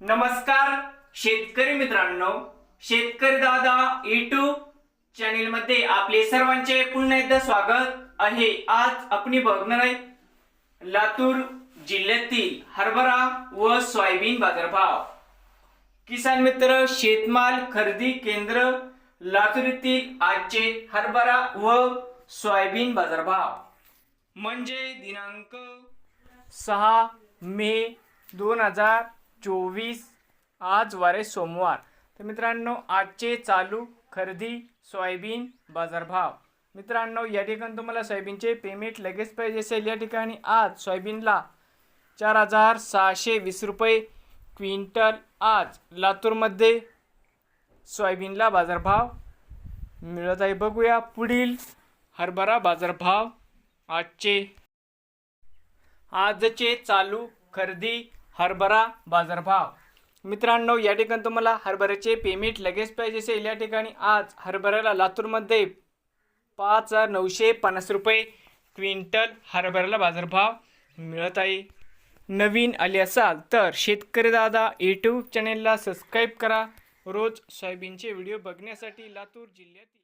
नमस्कार शेतकरी मित्रांनो शेतकरी दादा युट्यूब चॅनेल मध्ये आपले सर्वांचे पुन्हा एकदा स्वागत आहे. आज आपण बघणार आहे लातूर जिल्ह्यातील हरभरा व सोयाबीन बाजारभाव. किसान मित्र शेतमाल खरेदी केंद्र लातूर येथील आजचे हरभरा व सोयाबीन बाजारभाव. म्हणजे दिनांक सहा मे दोन हजार चोवीस आज वारे सोमवार. तर मित्रांनो आजचे चालू खरेदी सोयाबीन बाजारभाव. मित्रांनो या ठिकाणी तुम्हाला सोयाबीनचे पेमेंट लगेच पाहिजे असेल. या ठिकाणी आज सोयाबीनला चार हजार सहाशे वीस रुपये क्विंटल आज लातूरमध्ये सोयाबीनला बाजारभाव मिळत आहे. बघूया पुढील हरभरा बाजारभाव आजचे. आजचे चालू खरेदी हरभरा बाजारभाव. मित्रांनो या ठिकाणी तुम्हाला हरभऱ्याचे पेमेंट लगेच पाहिजे असेल. या ठिकाणी आज हरभऱ्याला लातूरमध्ये पाच हजार नऊशे पन्नास रुपये क्विंटल हरभऱ्याला बाजारभाव मिळत आहे. नवीन आले असाल तर शेतकरी दादा यूट्यूब चॅनेलला सबस्क्राईब करा. रोज सोयाबीनचे व्हिडिओ बघण्यासाठी लातूर जिल्ह्यातील